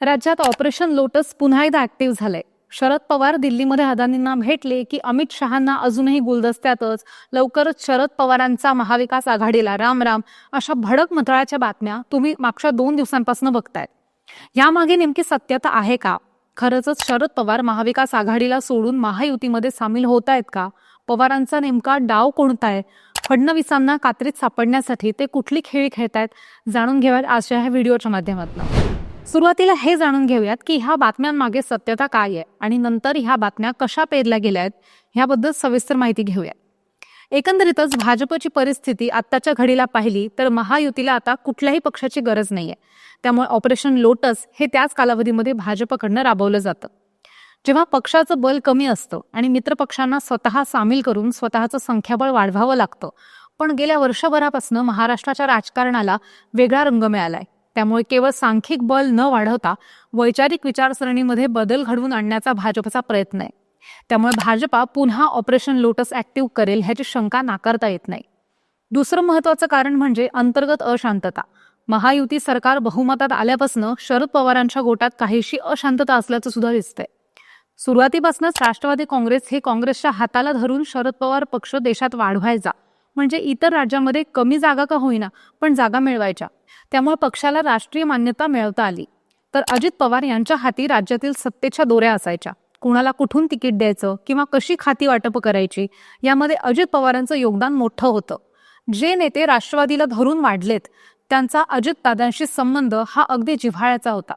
राज्यात operation lotus पुन्हा एकदा ऍक्टिव्ह झालंय. शरद पवार दिल्लीमध्ये अदानींना भेटले की अमित शहांना अजूनही गुलदस्त्यातच. लवकरच शरद पवारांचा महाविकास आघाडीला राम राम अशा भडक मथळाच्या बातम्या तुम्ही मागच्या दोन दिवसांपासून बघतायत. यामागे नेमकी सत्यता आहे का? खरंच शरद पवार महाविकास आघाडीला सोडून महायुतीमध्ये सामील होत आहेत का? पवारांचा नेमका डाव कोणता आहे फडणवीसांना कात्रीत सापडण्यासाठी ते कुठली खेळी खेळतायत? जाणून घेऊयात आजच्या ह्या व्हिडिओच्या माध्यमातून. सुरुवातीला हे जाणून घेऊयात की ह्या बातम्यांमागे सत्यता काय आहे आणि नंतर ह्या बातम्या कशा पेरल्या गेल्या आहेत ह्याबद्दल सविस्तर माहिती घेऊयात. एकंदरीतच भाजपची परिस्थिती आत्ताच्या घडीला पाहिली तर महायुतीला आता कुठल्याही पक्षाची गरज नाहीये. त्यामुळे ऑपरेशन लोटस हे त्याच कालावधीमध्ये भाजपकडनं राबवलं जातं. जेव्हा पक्षाचं बल कमी असतं आणि मित्रपक्षांना स्वतः सामील करून स्वतःचं संख्याबळ वाढवावं लागतं पण गेल्या वर्षभरापासून महाराष्ट्राच्या राजकारणाला वेगळा रंग मिळालाय. त्यामुळे केवळ सांख्यिक बल न वाढवता वैचारिक विचारसरणीमध्ये बदल घडवून आणण्याचा भाजपचा प्रयत्न आहे. त्यामुळे भाजपा पुन्हा ऑपरेशन लोटस ऍक्टिव्ह करेल ह्याची शंका नाकारता येत नाही. दुसरं महत्वाचं कारण म्हणजे अंतर्गत अशांतता. महायुती सरकार बहुमतात आल्यापासून शरद पवारांच्या गोटात काहीशी अशांतता असल्याचं सुद्धा दिसतंय. सुरुवातीपासूनच राष्ट्रवादी काँग्रेस हे काँग्रेसच्या हाताला धरून शरद पवार पक्ष देशात वाढवायचा. म्हणजे इतर राज्यामध्ये कमी जागा का होईना पण जागा मिळवायच्या. त्यामुळे पक्षाला राष्ट्रीय मान्यता मिळवता आली. तर अजित पवार यांच्या हाती राज्यातील सत्तेच्या दोऱ्या असायच्या. कुणाला कुठून तिकीट द्यायचं किंवा कशी खाती वाटप करायची यामध्ये अजित पवारांचं योगदान मोठं होतं. जे नेते राष्ट्रवादीला धरून वाढलेत त्यांचा अजित दादांशी संबंध हा अगदी जिव्हाळ्याचा होता.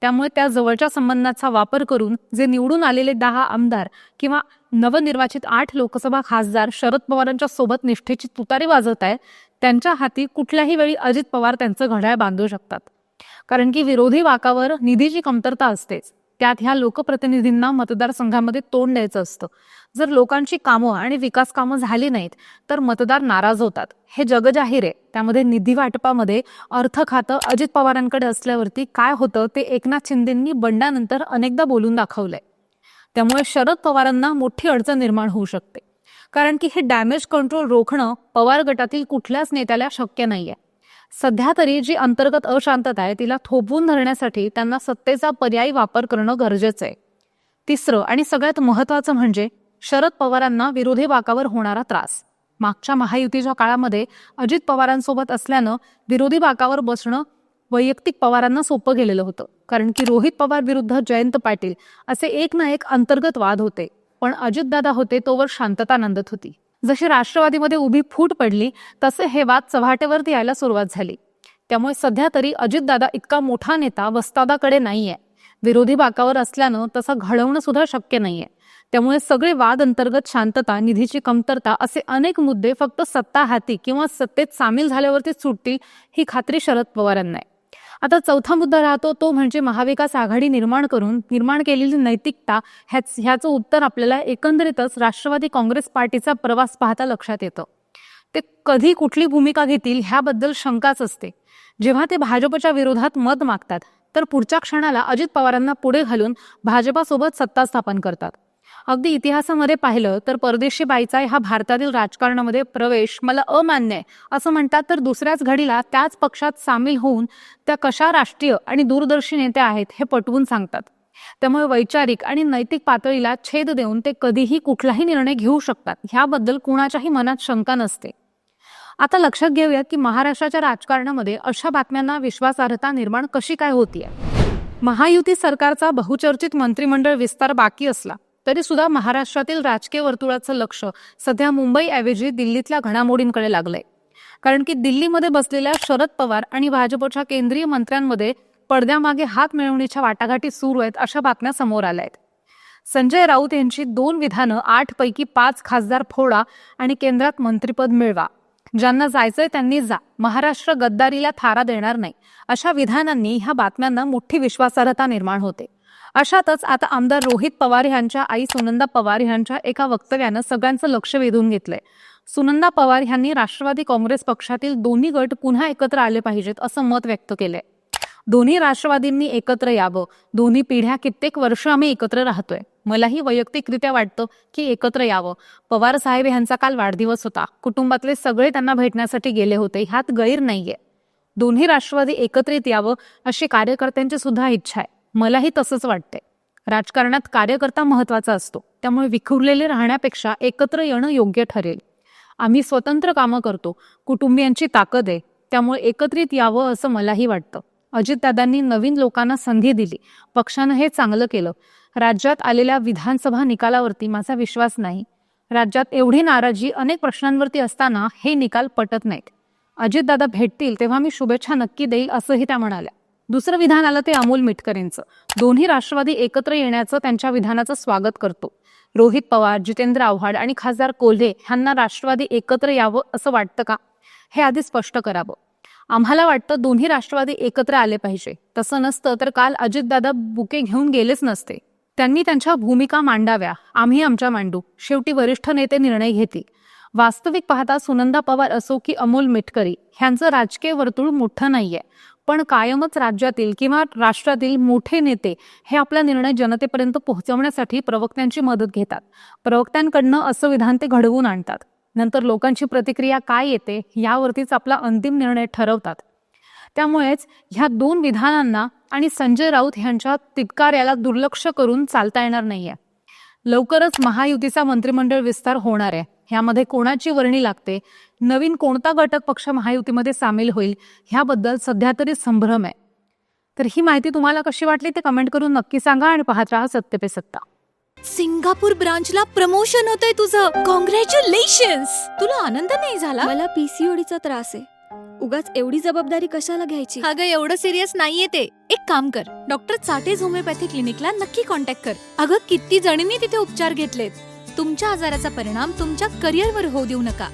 त्यामुळे त्या जवळच्या संबंधाचा वापर करून जे निवडून आलेले दहा आमदार किंवा नवनिर्वाचित आठ लोकसभा खासदार शरद पवारांच्या सोबत निष्ठेची तुतारी वाजवत आहे त्यांच्या हाती कुठल्याही वेळी अजित पवार त्यांचं घड्याळ बांधू शकतात. कारण की विरोधी वाकावर निधीची कमतरता असतेच. त्यात ह्या लोकप्रतिनिधींना मतदारसंघामध्ये तोंड द्यायचं असतं. जर लोकांची कामं आणि विकास कामं झाली नाहीत तर मतदार नाराज होतात. हे जगजाहीर आहे. त्यामध्ये निधी वाटपामध्ये अर्थ खातं अजित पवारांकडे असल्यावरती काय होतं ते एकनाथ शिंदेंनी बंडानंतर अनेकदा बोलून दाखवलंय. त्यामुळे शरद पवारांना मोठी अडचण निर्माण होऊ शकते. कारण की हे डॅमेज कंट्रोल रोखणं पवार गटातील कुठल्याच नेत्याला शक्य नाहीये. सध्या तरी जी अंतर्गत अशांतता आहे तिला थोपवून धरण्यासाठी त्यांना सत्तेचा पर्यायी वापर करणं गरजेचं आहे. तिसरं आणि सगळ्यात महत्वाचं म्हणजे शरद पवारांना विरोधी बाकावर होणारा त्रास. मागच्या महायुतीच्या काळामध्ये अजित पवारांसोबत असल्यानं विरोधी बाकावर बसणं वैयक्तिक पवारांना सोपं गेलेलं होतं. कारण की रोहित पवार विरुद्ध जयंत पाटील असे एक ना एक अंतर्गत वाद होते. पण अजितदादा होते तोवर शांतता नांदत होती. जशी राष्ट्रवादीमध्ये उभी फूट पडली तसे हे वाद चव्हाटेवरती यायला सुरुवात झाली. त्यामुळे सध्या तरी अजितदादा इतका मोठा नेता वस्तादाकडे नाहीये. विरोधी बाकावर असल्यानं तसं घडवणं सुद्धा शक्य नाहीये. त्यामुळे सगळे वाद अंतर्गत शांतता निधीची कमतरता असे अनेक मुद्दे फक्त सत्ता हाती किंवा सत्तेत सामील झाल्यावरती सुटतील ही खात्री शरद पवारांना आहे. आता चौथा मुद्दा राहतो तो म्हणजे महाविकास आघाडी निर्माण करून निर्माण केलेली नैतिकता ह्याच ह्याचं उत्तर आपल्याला एकंदरीतच राष्ट्रवादी काँग्रेस पार्टीचा प्रवास पाहता लक्षात येतं. ते कधी कुठली भूमिका घेतील ह्याबद्दल शंकाच असते. जेव्हा ते भाजपच्या विरोधात मत मागतात तर पुढच्या क्षणाला अजित पवारांना पुढे घालून भाजपासोबत सत्ता स्थापन करतात. अगदी इतिहासामध्ये पाहिलं तर परदेशी बाईचा हा भारतातील राजकारणामध्ये प्रवेश मला अमान्य आहे. असं म्हणतात तर दुसऱ्याच घडीला त्याच पक्षात सामील होऊन त्या कशा राष्ट्रीय आणि दूरदर्शी नेत्या आहेत हे पटवून सांगतात. त्यामुळे वैचारिक आणि नैतिक पातळीला छेद देऊन ते कधीही कुठलाही निर्णय घेऊ शकतात. ह्याबद्दल कुणाच्याही मनात शंका नसते. आता लक्षात घेऊयात की महाराष्ट्राच्या राजकारणामध्ये अशा बातम्यांना विश्वासार्हता निर्माण कशी काय होतीये? महायुती सरकारचा बहुचर्चित मंत्रिमंडळ विस्तार बाकी असला तरी सुद्धा महाराष्ट्रातील राजकीय वर्तुळाचं लक्ष सध्या मुंबईऐवजी दिल्लीतल्या घडामोडींकडे लागलंय. कारण की दिल्लीमध्ये बसलेल्या शरद पवार आणि भाजपच्या केंद्रीय मंत्र्यांमध्ये पडद्यामागे हात मिळवणीच्या वाटाघाटी सुरू आहेत अशा बातम्या समोर आल्या आहेत संजय राऊत यांची दोन विधानं आठ पैकी पाच खासदार फोडा आणि केंद्रात मंत्रिपद मिळवा. ज्यांना जायचंय त्यांनी जा. महाराष्ट्र गद्दारीला थारा देणार नाही. अशा विधानांनी ह्या बातम्यांना मोठी विश्वासार्हता निर्माण होते. अशातच आता आमदार रोहित पवार यांच्या आई सुनंदा पवार यांच्या एका वक्तव्यानं सगळ्यांचं लक्ष वेधून घेतलंय. सुनंदा पवार यांनी राष्ट्रवादी काँग्रेस पक्षातील दोन्ही गट पुन्हा एकत्र आले पाहिजेत असं मत व्यक्त केलंय. दोन्ही राष्ट्रवादींनी एकत्र यावं. दोन्ही पिढ्या कित्येक वर्ष आम्ही एकत्र राहतोय. मलाही वैयक्तिकरित्या वाटतं की एकत्र यावं. पवार साहेब यांचा काल वाढदिवस होता. कुटुंबातले सगळे त्यांना भेटण्यासाठी गेले होते. ह्यात गैर नाहीये. दोन्ही राष्ट्रवादी एकत्रित यावं अशी कार्यकर्त्यांची सुद्धा इच्छा आहे. मलाही तसंच वाटतंय. राजकारणात कार्यकर्ता महत्त्वाचा असतो. त्यामुळे विखुरलेले राहण्यापेक्षा एकत्र येणं योग्य ठरेल. आम्ही स्वतंत्र कामं करतो. कुटुंबियांची ताकद आहे. त्यामुळे एकत्रित यावं असं मलाही वाटतं. अजितदादांनी नवीन लोकांना संधी दिली. पक्षानं हे चांगलं केलं. राज्यात आलेल्या विधानसभा निकालावरती माझा विश्वास नाही. राज्यात एवढी नाराजी अनेक प्रश्नांवरती असताना हे निकाल पटत नाहीत. अजितदादा भेटतील तेव्हा मी शुभेच्छा नक्की देईल असंही त्या म्हणाल्या. दुसरं विधान आलं ते अमोल मिटकरेंचं. दोन्ही राष्ट्रवादी एकत्र येण्याचं त्यांच्या विधानाचं स्वागत करतो. रोहित पवार जितेंद्र आव्हाड आणि खासदार कोल्हे ह्यांना राष्ट्रवादी एकत्र यावं असं वाटतं का? हे आधी स्पष्ट करावं. आम्हाला वाटतं दोन्ही राष्ट्रवादी एकत्र आले पाहिजे. तसं नसतं तर काल अजितदादा बुके घेऊन गेलेच नसते. त्यांनी त्यांच्या भूमिका मांडाव्या. आम्ही आमच्या मांडू. शेवटी वरिष्ठ नेते निर्णय घेतील. वास्तविक पाहता सुनंदा पवार असो की अमोल मिटकरी ह्यांचं राजकीय वर्तुळ मोठं नाहीये. पण कायमच राज्यातील किंवा राष्ट्रातील मोठे नेते हे आपला निर्णय जनतेपर्यंत पोहोचवण्यासाठी प्रवक्त्यांची मदत घेतात. प्रवक्त्यांकडनं असं विधान ते घडवून आणतात. नंतर लोकांची प्रतिक्रिया काय येते यावरतीच आपला अंतिम निर्णय ठरवतात. त्यामुळेच ह्या दोन विधानांना आणि संजय राऊत ह्यांच्या तितकार्याला दुर्लक्ष करून चालता येणार नाहीये. लवकरच महायुतीचा मंत्रिमंडळ विस्तार होणार आहे. ह्यामध्ये कोणाची वर्णी लागते? नवीन कोणता घटक पक्ष महायुतीमध्ये सामील होईल? ह्याबद्दल सध्या तरी संभ्रम आहे. तर ही माहिती तुम्हाला कशी वाटली ते कमेंट करून नक्की सांगा आणि पाहत राहा सत्य पे सत्ता. सिंगापूर ब्रांचला प्रमोशन होतंय तुझं. कॉंग्रॅच्युलेशन तुला आनंद नाही झाला? मला पीसीओडीचा त्रास आहे. उगाच एवढी जबाबदारी कशाला घ्यायची? अगं एवढं सिरियस नाहीये ते. एक काम कर. डॉक्टर चाटेज होमिओपॅथी क्लिनिकला नक्की कॉन्टॅक्ट कर. अगं किती जणींनी तिथे उपचार घेतलेत. तुमच्या आजाराचा परिणाम तुमच्या करिअरवर होऊ देऊ नका.